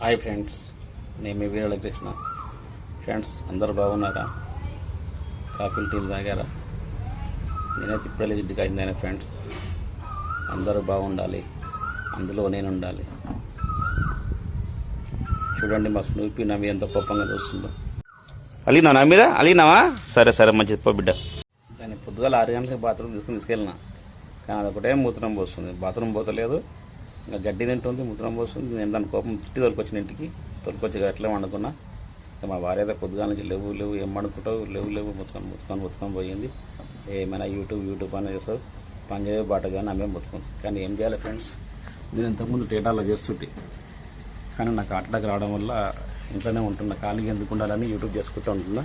Hi friends నేను మీ వీరల Krishna friends అందరు బాగున్నారా? కాఫీలు టీలు తాగారా? నేనైతే ఇప్పుడే లేచి అయిందైనా ఫ్రెండ్స్ అందరూ బాగుండాలి. అందులో నేను ఉండాలి. చూడండి మా స్నూపి నా మీద ఎంత కోపంగా చూస్తుందో. అలీనా నా మీద? అలీనావా సరే సరే మంచిది పో బిడ్డ. దాన్ని పొద్దుగాల ఆరు గంటలకి బాత్రూమ్ తీసుకుని తీసుకెళ్ళినా. కానీ అదొకటే మూత్రం పోస్తుంది. బాత్రూమ్ పోతలేదు. ఇంకా గడ్డి తింటుంది ముద్రం పోస్తుంది. నేను దాని కోపం తిట్టి తొలికొచ్చిన ఇంటికి. తొలికొచ్చి అట్లే వండుకున్నా. ఇక మా భార్య అయితే పొద్దుగాల నుంచి లేవు లేవు ఏం వండుకుంటావు? లేవు లేవు ముత్తుకొని ముత్తుకొని ముతుకొని పోయింది. ఏమైనా యూట్యూబ్ యూట్యూబ్ అని చేస్తావు. పని చేయే బాట కానీ ఆమె ముతుకుంది కానీ ఏం చేయాలి ఫ్రెండ్స్ నేను ఇంతకుముందు టేటాలో చేస్తుంటే. కానీ నాకు అటాక్ రావడం వల్ల ఇంట్లోనే ఉంటున్నా. ఖాళీగా ఎందుకు ఉండాలని యూట్యూబ్ చేసుకుంటూ ఉంటున్నా.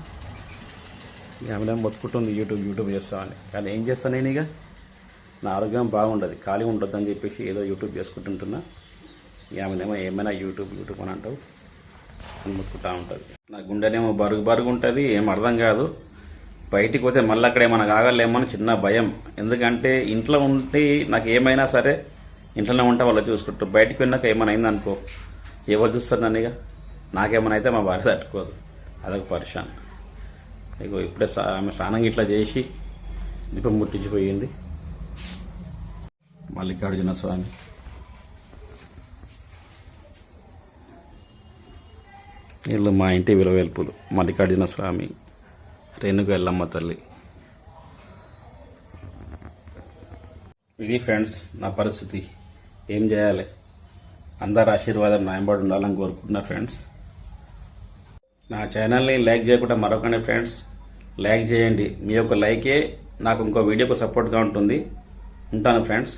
ఇక ఆమె బతుకుంటుంది యూట్యూబ్ యూట్యూబ్ చేస్తామని కానీ ఏం చేస్తాను నేను ఇక? నా ఆరోగ్యం బాగుండదు ఖాళీ ఉండొద్దు అని చెప్పేసి ఏదో యూట్యూబ్ చేసుకుంటుంటున్నా. ఆమెనేమో ఏమైనా యూట్యూబ్ యూట్యూబ్ అని అంటావు. అని ముట్టుకుంటా ఉంటుంది. నా గుండెనేమో బరుగు బరుగు ఉంటుంది ఏం అర్థం కాదు. బయటికి పోతే మళ్ళీ అక్కడ ఏమైనా కాగలేమో అని చిన్న భయం. ఎందుకంటే ఇంట్లో ఉంటే నాకు ఏమైనా సరే ఇంట్లోనే ఉంటే వాళ్ళు చూసుకుంటారు బయటికి వెళ్ళినాక ఏమైనా అయింది అనుకో ఎవరు చూస్తారు నన్ను ఇక? నాకేమైనా అయితే మా భార్య తట్టుకోదు. అదొక పరిశాన్. ఇక ఇప్పుడే సా- ఆమె స్నానం ఇట్లా చేసి దీపం ముట్టించిపోయింది. మల్లికార్జున స్వామి. వీళ్ళు మా ఇంటి విలువెల్పులు. మల్లికార్జున స్వామి రేణుక ఎల్లమ్మ తల్లి. ఇది ఫ్రెండ్స్ నా పరిస్థితి ఏం చేయాలి? అందరి ఆశీర్వాదం నాయంబడి ఉండాలని కోరుకుంటున్నా ఫ్రెండ్స్. నా ఛానల్ని లైక్ చేయకుండా మరొకనే ఫ్రెండ్స్ లైక్ చేయండి. మీ యొక్క లైకే నాకు ఇంకో వీడియోకు సపోర్ట్గా ఉంటుంది. ఉంటాను ఫ్రెండ్స్.